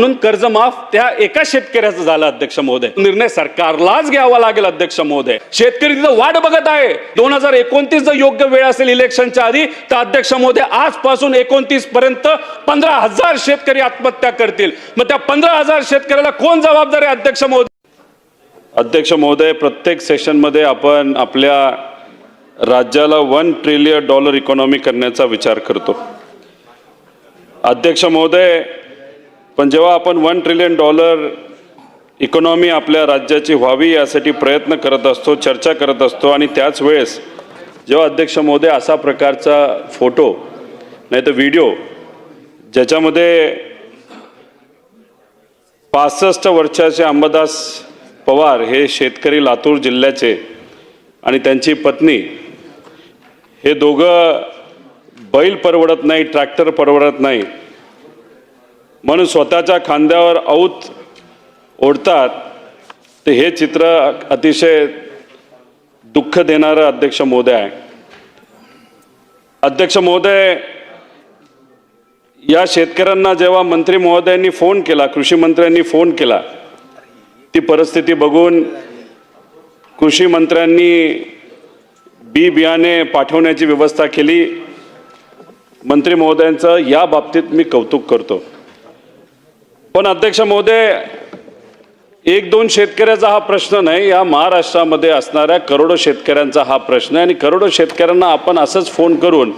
म्हणून कर्जमाफ त्या एका शेतकऱ्याचं झालं अध्यक्ष महोदय. निर्णय सरकारलाच घ्यावा लागेल अध्यक्ष महोदय. शेतकरी तिथं वाट बघत आहे. दोन हजार एकोणतीस जर योग्य वेळ असेल इलेक्शनच्या आधी तर अध्यक्ष महोदय आजपासून एकोणतीस पर्यंत पंधरा हजार शेतकरी आत्महत्या करतील. मग त्या पंधरा हजार शेतकऱ्याला कोण जबाबदार आहे अध्यक्ष महोदय? अध्यक्ष महोदय प्रत्येक सेशनमध्ये आपण आपल्या राज्याला वन ट्रिलियन डॉलर इकॉनॉमी करण्याचा विचार करतो. अध्यक्ष महोदय पण जेव्हा आपण वन ट्रिलियन डॉलर इकॉनॉमी आपल्या राज्याची व्हावी यासाठी प्रयत्न करत असतो चर्चा करत असतो आणि त्याच वेळेस जेव्हा अध्यक्ष मोदी असा प्रकारचा फोटो नाही तर व्हिडिओ ज्याच्यामध्ये पासष्ट वर्षाचे अंबादास पवार हे शेतकरी लातूर जिल्ह्याचे आणि त्यांची पत्नी हे दोघं बैल परवडत नाही ट्रॅक्टर परवडत नाही. म्हणून स्वतःच्या खांद्यावर औत ओढतात ते हे चित्र अतिशय दुःख देणारं अध्यक्ष महोदय आहे. अध्यक्ष महोदय या शेतकऱ्यांना जेव्हा मंत्री महोदयांनी फोन केला कृषी मंत्र्यांनी फोन केला ती परिस्थिती बघून कृषी मंत्र्यांनी बी बियाणे पाठवण्याची व्यवस्था केली. मंत्री महोदयांचं या बाबतीत मी कौतुक करतो. पण अध्यक्ष महोदय एक दोन शेतकऱ्याचा हा प्रश्न नाही या महाराष्ट्रामध्ये असणाऱ्या करोडो शेतकऱ्यांचा हा प्रश्न आहे आणि करोडो शेतकऱ्यांना आपण असंच फोन करून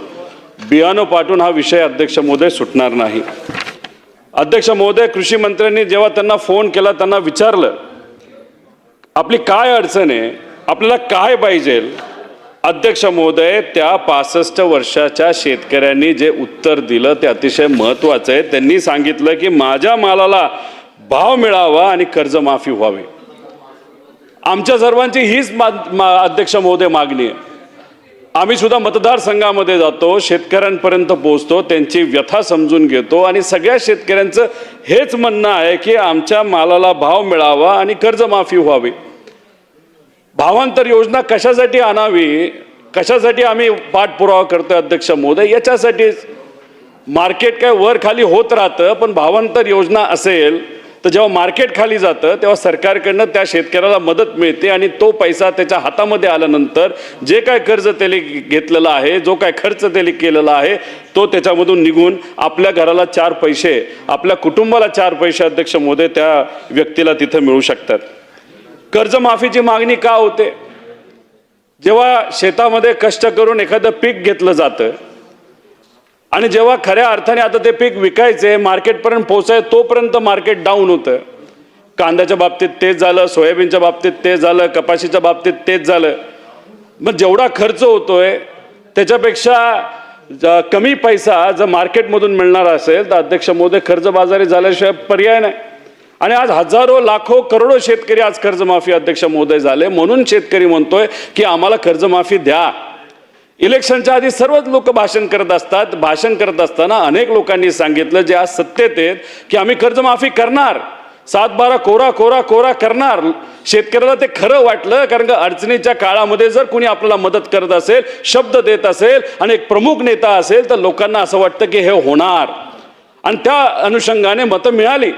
बियाणं पाठवून हा विषय अध्यक्ष महोदय सुटणार नाही. अध्यक्ष महोदय कृषी मंत्र्यांनी जेव्हा त्यांना फोन केला त्यांना विचारलं आपली काय अडचण आहे आपल्याला काय पाहिजे अध्यक्ष महोदय त्या पासष्ट वर्षाच्या शेतकऱ्यांनी जे उत्तर दिलं ते अतिशय महत्त्वाचं आहे. त्यांनी सांगितलं की माझ्या मालाला भाव मिळावा आणि कर्जमाफी व्हावी. आमच्या सर्वांची हीच मा मा- अध्यक्ष महोदय मागणी आहे. आम्ही सुद्धा मतदारसंघामध्ये जातो शेतकऱ्यांपर्यंत पोहोचतो त्यांची व्यथा समजून घेतो आणि सगळ्या शेतकऱ्यांचं हेच म्हणणं आहे की आमच्या मालाला भाव मिळावा आणि कर्जमाफी व्हावी. भावांतर योजना कशासाठी आणावी कशासाठी आम्ही पाठपुरावा करतोय अध्यक्ष महोदय? याच्यासाठीच मार्केट काय वर खाली होत राहतं पण भावांतर योजना असेल तर जेव्हा मार्केट खाली जातं तेव्हा सरकारकडनं त्या शेतकऱ्याला मदत मिळते आणि तो पैसा त्याच्या हातामध्ये आल्यानंतर जे काय कर्ज त्याने घेतलेलं आहे जो काय खर्च त्याने केलेला आहे तो त्याच्यामधून निघून आपल्या घराला चार पैसे आपल्या कुटुंबाला चार पैसे अध्यक्ष महोदय त्या व्यक्तीला तिथं मिळू शकतात. कर्जमाफीची मागणी का होते? जेव्हा शेतामध्ये कष्ट करून एखादं पीक घेतलं जातं आणि जेव्हा खऱ्या अर्थाने आता ते पीक विकायचे मार्केटपर्यंत पोचाय तोपर्यंत मार्केट डाऊन होतं. कांद्याच्या बाबतीत तेच झालं सोयाबीनच्या बाबतीत तेच झालं कपाशीच्या बाबतीत तेच झालं. मग जेवढा खर्च होतोय त्याच्यापेक्षा ज- कमी पैसा जर मार्केटमधून मिळणार असेल तर अध्यक्ष मोदी कर्जबाजारी झाल्याशिवाय पर्याय नाही. आणि आज हजारो लाखो करोडो शेतकरी आज कर्जमाफी अध्यक्ष महोदय झाले. म्हणून शेतकरी म्हणतोय की आम्हाला कर्जमाफी द्या. इलेक्शनच्या आधी सर्वच लोक भाषण करत असतात. भाषण करत असताना अनेक लोकांनी सांगितलं जे आज सत्तेत आहेत की आम्ही कर्जमाफी करणार. सात बारा कोरा कोरा कोरा करणार. शेतकऱ्याला ते खरं वाटलं कारण का अडचणीच्या काळामध्ये जर कोणी आपल्याला मदत करत असेल शब्द देत असेल आणि एक प्रमुख नेता असेल तर लोकांना असं वाटतं की हे होणार. आणि त्या अनुषंगाने मतं मिळाली.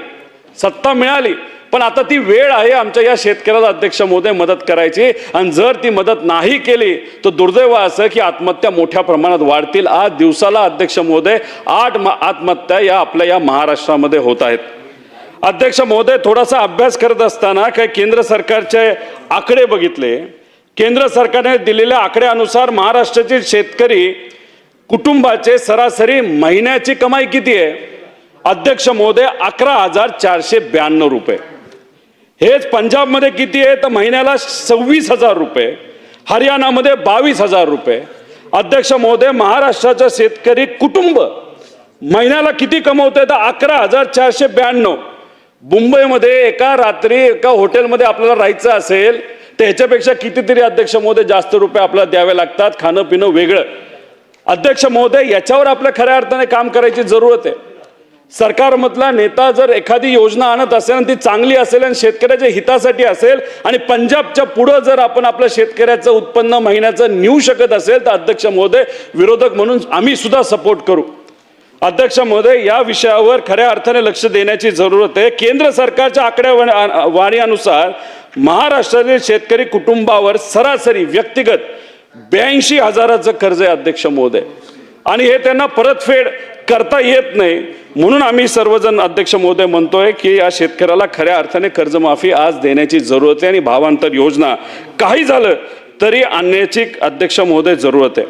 सत्ता मिळाली. पण आता ती वेळ आहे आमच्या या शेतकऱ्याला अध्यक्ष मोदी मदत करायची. आणि जर ती मदत नाही केली तर दुर्दैव असं की आत्महत्या मोठ्या प्रमाणात वाढतील. आज दिवसाला अध्यक्ष महोदय आठ म- आत्महत्या या आपल्या या महाराष्ट्रामध्ये होत आहेत. अध्यक्ष महोदय थोडासा अभ्यास करत असताना काही केंद्र सरकारचे आकडे बघितले. केंद्र सरकारने दिलेल्या आकड्यानुसार महाराष्ट्राचे शेतकरी कुटुंबाचे सरासरी महिन्याची कमाई किती आहे? अध्यक्ष महोदय अकरा हजार चारशे ब्याण्णव रुपये. हेच पंजाबमध्ये किती आहे? तर महिन्याला सव्वीस हजार रुपये. हरियाणामध्ये बावीस हजार रुपये. अध्यक्ष महोदय महाराष्ट्राचा शेतकरी कुटुंब महिन्याला किती कमवते तर अकरा हजार चारशे ब्याण्णव. मुंबईमध्ये एका रात्री एका हॉटेलमध्ये आपल्याला राहायचं असेल तर ह्याच्यापेक्षा कितीतरी अध्यक्ष महोदय जास्त रुपये आपल्याला द्यावे लागतात. खाणं पिणं वेगळं. अध्यक्ष महोदय याच्यावर आपल्या खऱ्या अर्थाने काम करायची जरूरत आहे. सरकारमधला नेता जर एखादी योजना आणत असेल आणि ती चांगली असेल आणि शेतकऱ्याच्या हितासाठी असेल आणि पंजाबच्या पुढं जर आपण आपल्या शेतकऱ्याचं उत्पन्न महिन्याचं नेऊ शकत असेल तर अध्यक्ष महोदय विरोधक म्हणून आम्ही सुद्धा सपोर्ट करू. अध्यक्ष महोदय या विषयावर खऱ्या अर्थाने लक्ष देण्याची जरूरत आहे. केंद्र सरकारच्या आकडेवारीनुसार महाराष्ट्रातील शेतकरी कुटुंबावर सरासरी व्यक्तिगत ब्याऐंशी हजाराचं कर्ज आहे अध्यक्ष महोदय. आणि हे त्यांना परतफेड करता येत नाही. म्हणून आम्ही सर्वजण अध्यक्ष महोदय म्हणतोय की या शेतकऱ्याला खऱ्या अर्थाने कर्जमाफी आज देण्याची जरूरत आहे आणि भावांतर योजना काही झालं तरी आणण्याची अध्यक्ष महोदय जरूरत आहे.